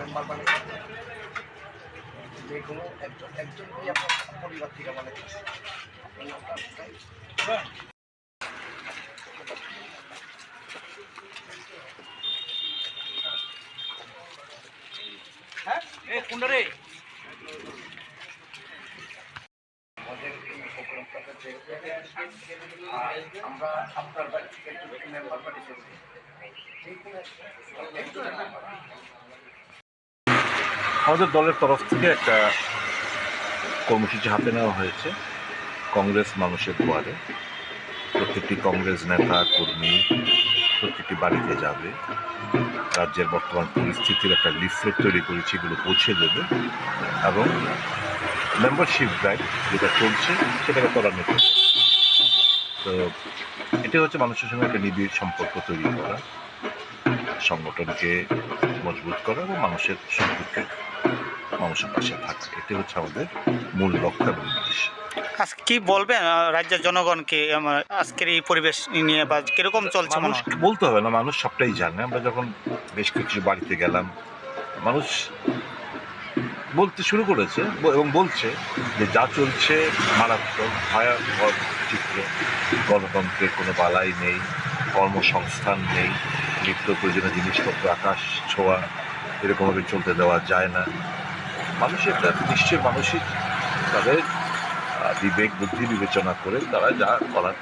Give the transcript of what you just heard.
Member মানে একজন একজনকেই আপনার পরিবার হ্যাঁ? এ কুন্ডরে আমাদের দলের তরফ থেকে একটা কর্মসূচি হাতে নেওয়া হয়েছে। কংগ্রেস মানুষের দুয়ারে। প্রত্যেকটি কংগ্রেস নেতা, কর্মী প্রত্যেকটি বাড়িতে যাবে। রাজ্যের বর্তমান পরিস্থিতির একটা লিফলেট তৈরি করেছি, এগুলো পৌঁছে দেবে এবং মেম্বারশিপ ব্যাগ যেটা চলছে সেটাকে ত্বরান্বিত। তো এটা হচ্ছে মানুষের সঙ্গে একটা নিবিড় সম্পর্ক তৈরি করা সংগঠনকে মজবুত করা এবং মানুষের সুখ-দুঃখে মানুষের পাশে থাকা। এটি হচ্ছে আমাদের মূল লক্ষ্য এবং উদ্দেশ্য। আজকে কি বলবেন রাজ্যের জনগণকে আমার আজকের এই পরিবেশ নিয়ে বা কীরকম চলছে মানুষ বলতে হবে না মানুষ সবটাই জানে। আমরা যখন বেশ কিছু বাড়িতে গেলাম মানুষ বলতে শুরু করেছে এবং বলছে যে যা চলছে মারাত্মক, ভয়াবহ চিত্র। গণতন্ত্রের কোনো বালাই নেই, কর্মসংস্থান নেই, নিত্য প্রয়োজনীয় জিনিসপত্র, আকাশ ছোঁয়া, এরকমভাবে চলতে দেওয়া যায় না। মানুষ এটা নিশ্চয়ই মানুষই তাদের বিবেক, বুদ্ধি বিবেচনা করে তারা যা করার